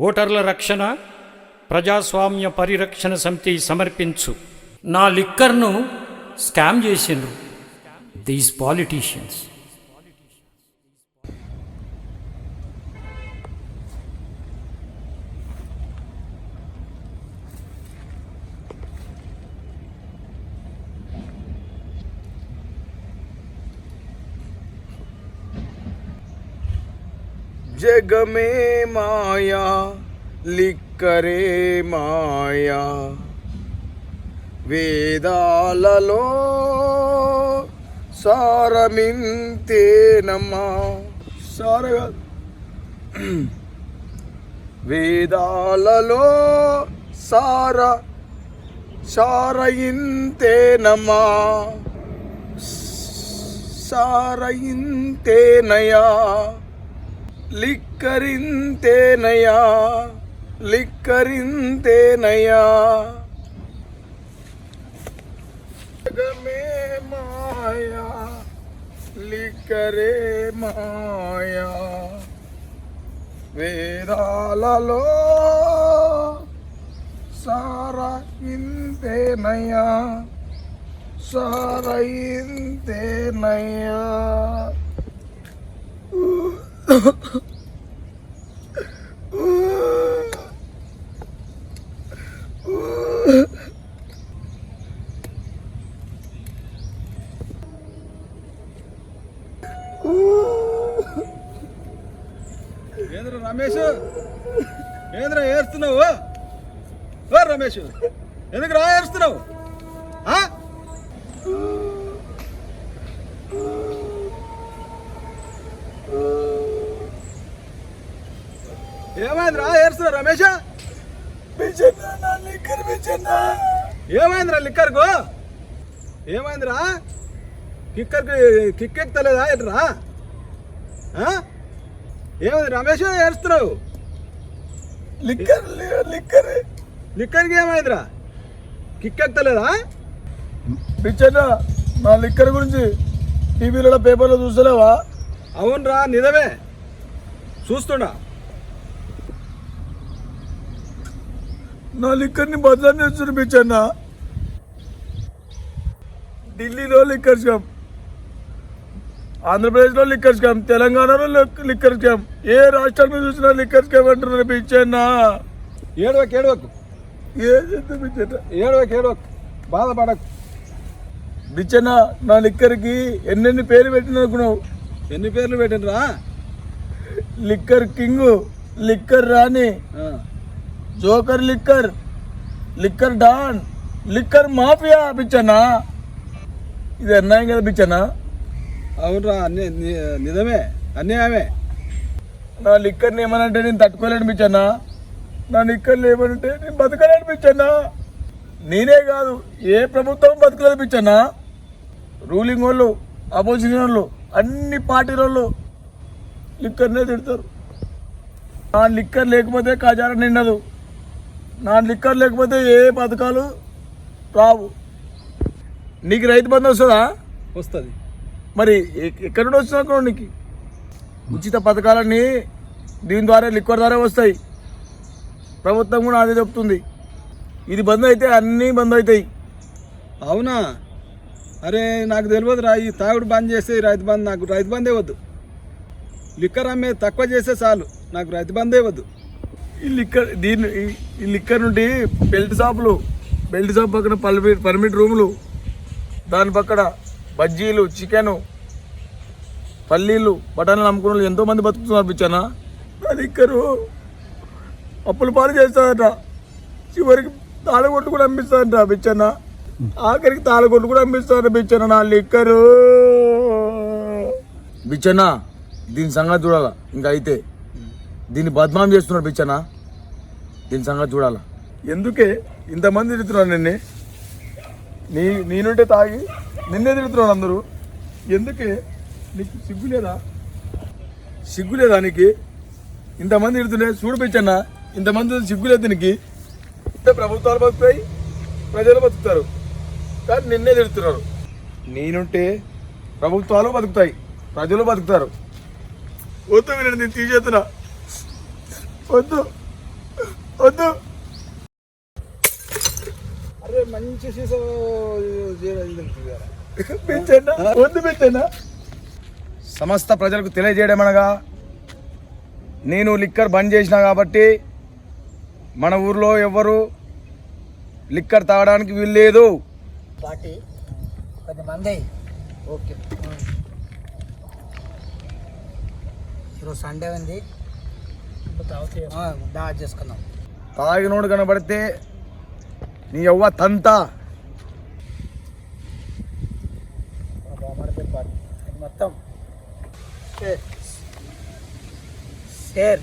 ఓటర్ల రక్షణ ప్రజాస్వామ్య పరిరక్షణ సమితి సమర్పించు. నా లిక్కర్ను స్కామ్ చేసిండ్రు. దీస్ పాలిటీషియన్స్ जग में माया लिख करे మాయా వేదాలలో సారమింతేనమ్మా సారగా వేదాలలో సార సారయింతేనమ్మా సారయింతేనయా లిక్కరింతేనయా లిక్కరింతేనయా జగమే మాయా లిక్కరే మాయా. వేదాలలో సారా ఇంతేనయా సారా ఇంతేనయా ఏంద్ర రమేష్ ఏంద్రా ఏడుస్తున్నావు? ఓ రమేష్ ఎందుకు రా ఏడుస్తున్నావు? ఏమైంది ఏమైందిరా ఏడుస్తున్నావు రమేష్? లిక్కర్ ఏమైందిరా లిక్కర్కు? ఏమైందిరా? కిక్కర్కి కిక్ ఎక్కుతలేదా ఎట్రా ఏమైంది రమేష్ ఏడుస్తున్నావు లిక్కర్ లిక్కర్. లిక్కర్కి ఏమైందిరా? కిక్ ఎక్కుతలేదా బిచ్చన్న నా లిక్కర్ గురించి టీవీలో పేపర్లో చూస్తలేవా? అవునరా నిజమే. చూస్తున్నా. నా లిక్కర్ని బదలాన్ని వచ్చి బిచ్చన్న ఢిల్లీలో లిక్కర్ స్కామ్ ఆంధ్రప్రదేశ్లో లిక్కర్ స్కామ్ తెలంగాణలో లిక్- లిక్కర్ స్కామ్ ఏ రాష్ట్రాల మీద చూసినా లిక్కర్ స్కామ్ అంటున్నారు బిచ్చన్న ఏడవకు ఏడవకు. ఏ చేద్దాం బిచ్చన్న ఏడవకు ఏడవకు. బాధపడకు. బిచ్చన్న నా లిక్కర్కి ఎన్నెన్ని పేర్లు పెట్టిన అనుకున్నావు? ఎన్ని పేర్లు పెట్టినరా లిక్కర్ కింగ్ లిక్కర్ రాణి joker liquor liquor don liquor mafia Bichanna ఇది అన్నాయం కదా బిచ్చన్న అవునరా అన్ని నిజమే. అన్యాయమే. నా లిక్కర్ని ఏమనంటే నేను తట్టుకోలేను బిచ్చన్న నా లిక్కర్లు ఏమనంటే నేను బతకలేను పిచ్చన్నా నేనే కాదు ఏ ప్రభుత్వం బతకలేదు పిచ్చన్నా రూలింగ్ వాళ్ళు అపోజిషన్ వాళ్ళు అన్ని పార్టీ వాళ్ళు లిక్కర్నే తిడతారు. నా లిక్కర్ లేకపోతే ఖజానా నిండదు. నా లిక్కర్ లేకపోతే ఏ పథకాలు రావు. నీకు రైతు బంధు వస్తుందా? వస్తుంది. మరి ఎక్కడి నుండి వస్తున్నా నీకు ఉచిత పథకాలన్నీ దీని ద్వారా లిక్వర్ ద్వారా వస్తాయి. ప్రభుత్వం కూడా అదే చెప్తుంది. ఇది బంద్ అయితే అన్నీ బంద్ అవుతాయి. అవునా? అరే నాకు తెలియదు రా ఈ తాగుడు బంద్ చేస్తే రైతు బంద్ నాకు రైతు బందే వద్దు. లిక్కర్ అమ్మే తక్కువ చేస్తే చాలు నాకు రైతు బందే వద్దు. ఈ లిక్కర్ దీని ఈ- ఈ లిక్కర్ నుండి బెల్ట్ షాపులు బెల్ట్ షాప్ పక్కన పర్మిట్ పర్మిట్ రూములు దాని పక్కన బజ్జీలు చికెను పల్లీలు బఠానీలు అమ్ముకున్న వాళ్ళు ఎంతో మంది బతుకుతున్నారు పిచ్చానా నా లిక్కరు అప్పులు పాలు చేస్తాదట చివరికి తాళగొట్టు కూడా అమ్మిస్తాదంట బిచ్చన్న. ఆఖరికి తాళగొట్టు కూడా అమ్మిస్తాదట బిచ్చన్న నా లిక్కరు. బిచ్చన్న దీని సంగతి చూడాలా. ఇంకా అయితే దీన్ని బద్నాం చేస్తున్నారు బిచ్చన్న. దీని సంగతి చూడాలా. ఎందుకే ఇంతమంది తిడుతున్నారు నిన్నే? నీ నేనుంటే తాగి నిన్నే తిడుతున్నాడు అందరూ ఎందుకే నీకు సిగ్గు లేదా సిగ్గు లేదా నీకు ఇంతమంది తిడుతుండే చూడు పిచ్చన్న ఇంతమంది సిగ్గు లేదు నీకు అంటే ప్రభుత్వాలు బతుకుతాయి ప్రజలు బతుకుతారు కానీ నిన్నే తిడుతున్నారు నేనుంటే ప్రభుత్వాలు బతుకుతాయి ప్రజలు బతుకుతారు వద్దు మీరు నేను తీసేస్తున్నా వద్దు వద్దు అరే మంచి సీసా సమస్త ప్రజలకు తెలియజేయడం అనగా నేను లిక్కర్ బంద్ చేసిన కాబట్టి మన ఊర్లో ఎవ్వరు లిక్కర్ తాగడానికి వీల్లేదు ఈరోజు సండే ఉంది. చేసుకుందాం. తాగినోడు కనబడితే నీ అవ్వ తంత బాగుపడితే పార్టీ ఇది మొత్తం. షేర్.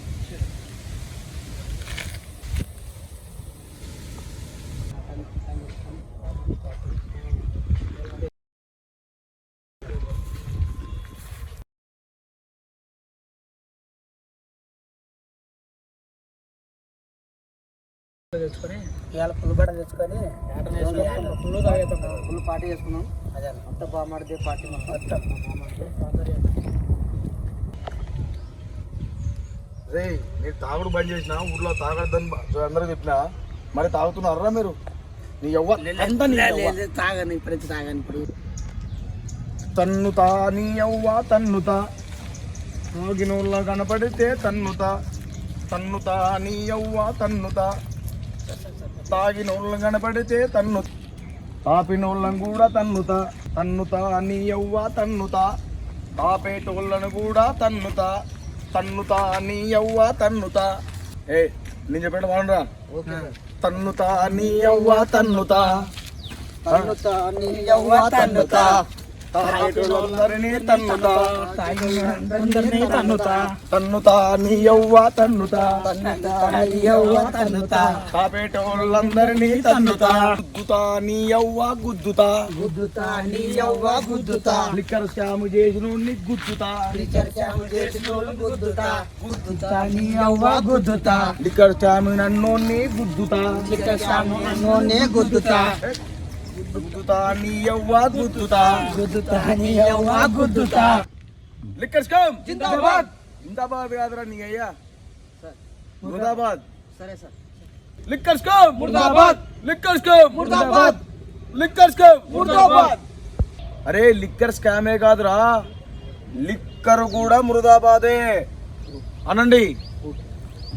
ఇవాళ ఫుల్ బట్ట తెచ్చుకొని ఫుల్ తాగేస్తాం ఫుల్ పార్టీ చేసుకున్నాం. అదే. అంత బాగుపడితే పార్టీ మొత్తం. రే నేను తాగుడు బంద్ చేసిన ఊర్లో తాగొద్దని అందరూ చెప్పినా. మరి తాగుతున్నారా మీరు? నీ ఎవ్వ తంత నీ యవ్వ. తాగని ఇప్పుడు తాగని ఇప్పుడు. తన్నుతా నీ అవ్వ తన్నుతా. తాగినోళ్ళ కనపడితే తన్నుతా. తన్నుతా నీ అవ్వ తన్నుతా. తాగినోళ్ళ కనపడితే తన్ను తాపినోళ్ళను కూడా తన్నుతా తన్నుతా నీ అవ్వ తన్నుతా. తాపేటోళ్ళను కూడా తన్నుతా తన్నుతా నీ అవ్వ తన్నుతా. ఏ నేను చెప్పాడు బాగుండరా? తన్నుతా నీ అవ్వ తన్నుతా. తన్నుతా నీ యవ్వ తన్నుతా. తాగేటోళ్ళందరినీ తన్నుతా. అందరినీ తన్నుతా. తన్నుతా నీ యవ్వ తన్నుతా. తన్నుతా నీ యవ్వ తన్నుతా. కాపేటోళ్ళందరినీ తన్నుతా. గుద్దుతా నీ యవ్వ గుద్దుతా. గుద్దుతా నీ యవ్వ గుద్దుతా. Liquor scam చేసినోడిని గుద్దుతా చర్చాము చేసినోళ్ళు గుద్దుతా. గుద్దుతా నీ యవ్వ గుద్దుతా. Liquor scam నన్నోన్ని గుద్దుతా. నూనె గుద్దుతా. గుద్దుతా నీ యవ్వ గుద్దుతా. గుద్దుతా నీ యవ్వ గుద్దుతా. లిక్కర్ స్కామ్ జిందాబాద్! జిందాబాద్ కాదురా నీ అయ్యా. ముర్దాబాద్. సరే సార్ లిక్కర్ స్కామ్ ముర్దాబాద్! లిక్కర్ స్కామ్ ముర్దాబాద్! లిక్కర్ స్కామ్ ముర్దాబాద్! అరే లిక్కర్ స్కామే కాదురా. లిక్కర్ కూడా ముర్దాబాదే. అనండి.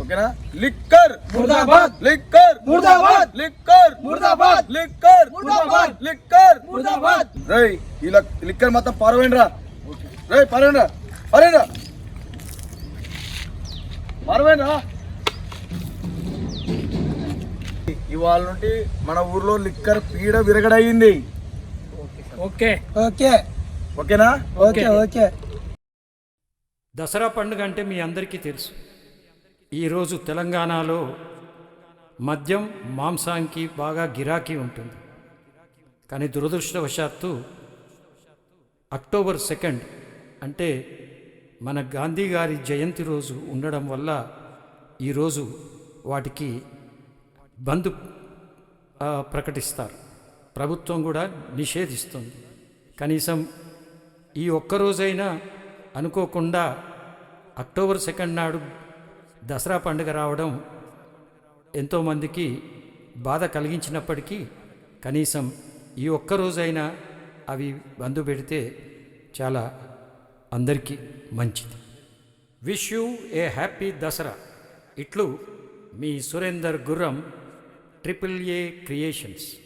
ఓకేనా? లిక్కర్! ముర్దాబాద్! లిక్కర్! ముర్దాబాద్! లిక్కర్! ముర్దాబాద్! లిక్కర్! ముర్దాబాద్! లిక్కర్! ముర్దాబాద్! రేయ్ ఇలా లిక్కర్ మొత్తం పారవేండ్రా రేయ్ పారవేండ్రా పారేండ్రా పారవేండ్రా ఇవాళ నుండి మన ఊర్లో లిక్కర్ పీడ విరగడయింది. ఓకే. ఓకే. ఓకేనా? Okay okay. దసరా పండుగ అంటే మీ అందరికీ తెలుసు. ఈరోజు తెలంగాణలో మద్యం మాంసానికి బాగా గిరాకీ ఉంటుంది. కానీ దురదృష్టవశాత్తు అక్టోబర్ సెకండ్ అంటే మన గాంధీ గారి జయంతి రోజు ఉండడం వల్ల ఈరోజు వాటికి బంద్ ప్రకటిస్తారు. ప్రభుత్వం కూడా నిషేధిస్తుంది. కనీసం ఈ ఒక్కరోజైనా అనుకోకుండా అక్టోబర్ సెకండ్ నాడు దసరా పండుగ రావడం ఎంతోమందికి బాధ కలిగించినప్పటికీ కనీసం ఈ ఒక్కరోజైనా అవి బంధు పెడితే చాలా అందరికీ మంచిది. Wish you a happy Dasara. ఇట్లు మీ సురేందర్ గుర్రం ట్రిపుల్ ఏ క్రియేషన్స్.